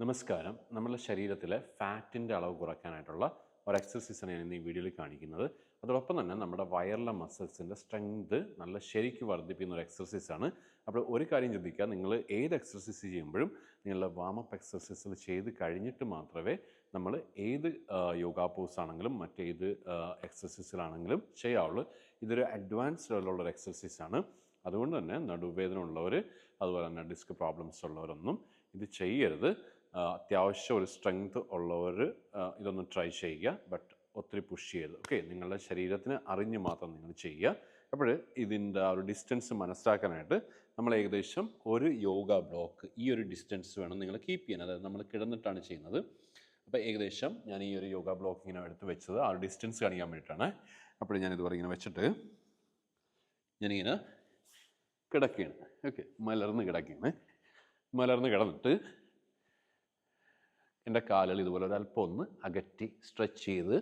നമസ്കാരം. നമ്മുടെ ശരീരത്തിലെ ഫാറ്റിന്റെ അളവ് കുറയ്ക്കാനായിട്ടുള്ള ഒരു എക്സസൈസാണ് ഞാൻ ഇന്ന് ഈ വീഡിയോയിൽ കാണിക്കുന്നത്. അതോടൊപ്പം തന്നെ നമ്മുടെ വയറിലെ മസിൽസിന്റെ സ്ട്രെങ്ത് നല്ല ശരിക്ക് വർദ്ധിപ്പിക്കുന്ന ഒരു എക്സസൈസാണ് അപ്പോൾ ഒരു കാര്യം ശ്രദ്ധിക്കുക നിങ്ങൾ ഏത് എക്സസൈസ് ചെയ്യുമ്പോഴും നിങ്ങളുടെ വാമപ്പ് എക്സസൈസിൽ ചെയ്ത് കഴിഞ്ഞിട്ട് മാത്രമേ നമ്മൾ ഏത് യോഗാ പോസ് ആണെങ്കിലും മറ്റേത് എക്സസൈസിലാണെങ്കിലും ചെയ്യാവുള്ളൂ. ഇതൊരു അഡ്വാൻസ് ലെവലുള്ള ഒരു എക്സസൈസാണ് അതുകൊണ്ട് തന്നെ നടുവേദന ഉള്ളവർ അതുപോലെ തന്നെ ഡിസ്ക് പ്രോബ്ലംസ് ഉള്ളവരൊന്നും ഇത് ചെയ്യരുത്. അത്യാവശ്യം ഒരു സ്ട്രെങ്ത് ഉള്ളവർ ഇതൊന്ന് ട്രൈ ചെയ്യുക. ബട്ട് ഒത്തിരി പുഷ് ചെയ്ത് ഓക്കെ നിങ്ങളുടെ ശരീരത്തിന് അറിഞ്ഞ് മാത്രം നിങ്ങൾ ചെയ്യുക. അപ്പോൾ ഇതിന്റെ ആ ഒരു ഡിസ്റ്റൻസ് മനസ്സിലാക്കാനായിട്ട് നമ്മൾ ഏകദേശം ഒരു യോഗ ബ്ലോക്ക് ഈ ഒരു ഡിസ്റ്റൻസ് വേണം നിങ്ങൾ കീപ്പ് ചെയ്യാൻ. അതായത് നമ്മൾ കിടന്നിട്ടാണ് ചെയ്യുന്നത്. അപ്പോൾ ഏകദേശം ഞാൻ ഈ ഒരു യോഗ ബ്ലോക്ക് ഇങ്ങനെ എടുത്ത് വെച്ചത്. ആ ഒരു ഡിസ്റ്റൻസ് കാണിക്കാൻ വേണ്ടിയിട്ടാണ്. അപ്പോൾ ഞാൻ ഇതുപോലെ ഇങ്ങനെ വെച്ചിട്ട് ഞാനിങ്ങനെ കിടക്കുകയാണ്. ഓക്കെ മലർന്ന് കിടക്കുകയാണ്. മലർന്ന് കിടന്നിട്ട് എന്റെ കാലുകൾ ഇതുപോലെ ഒരല്പം ഒന്ന് അകറ്റി സ്ട്രെച്ച് ചെയ്ത്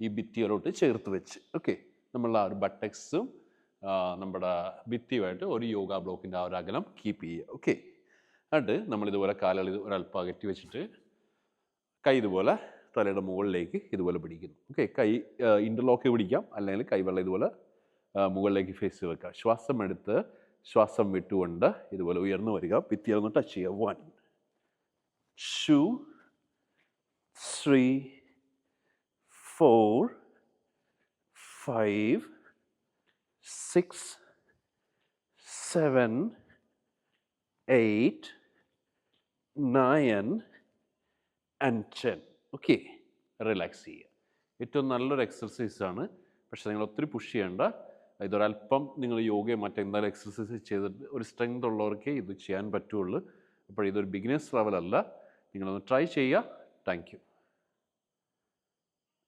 ഈ ഭിത്തിയിലോട്ട് ചേർത്ത് വെച്ച്. ഓക്കെ നമ്മൾ ആ ഒരു ബട്ടക്സും നമ്മുടെ ഭിത്തിയുമായിട്ട് ഒരു യോഗ ബ്ലോക്കിന്റെ ആ ഒരു അകലം കീപ്പ് ചെയ്യുക. ഓക്കെ എന്നിട്ട് നമ്മൾ ഇതുപോലെ കാലുകൾ ഇത് ഒരല്പം അകറ്റി വെച്ചിട്ട് കൈ ഇതുപോലെ തലയുടെ മുകളിലേക്ക് ഇതുപോലെ പിടിക്കുന്നു. ഓക്കെ കൈ ഇന്റർലോക്ക് പിടിക്കാം. അല്ലെങ്കിൽ കൈവെള്ളം ഇതുപോലെ മുകളിലേക്ക് ഫേസ് വെക്കുക ശ്വാസം എടുത്ത് ശ്വാസം വിട്ടുകൊണ്ട് ഇതുപോലെ ഉയർന്നു വരിക. ഭിത്തിയൊന്ന് ടച്ച് ചെയ്യുക. One two three four, five, six, seven, eight, nine, and ten okay relax ചെയ്യുക ഏറ്റവും നല്ലൊരു എക്സർസൈസാണ് പക്ഷേ നിങ്ങൾ ഒത്തിരി പുഷ് ചെയ്യേണ്ട. ഇതൊരല്പം നിങ്ങൾ യോഗയോ മറ്റെന്തായാലും എക്സർസൈസ് ചെയ്തിട്ട് ഒരു സ്ട്രെങ്ത് ഉള്ളവർക്ക് ഇത് ചെയ്യാൻ പറ്റുള്ളൂ. അപ്പോൾ ഇതൊരു ബിഗിനേഴ്സ് ലെവലല്ല നിങ്ങളൊന്ന് ട്രൈ ചെയ്യുക. താങ്ക്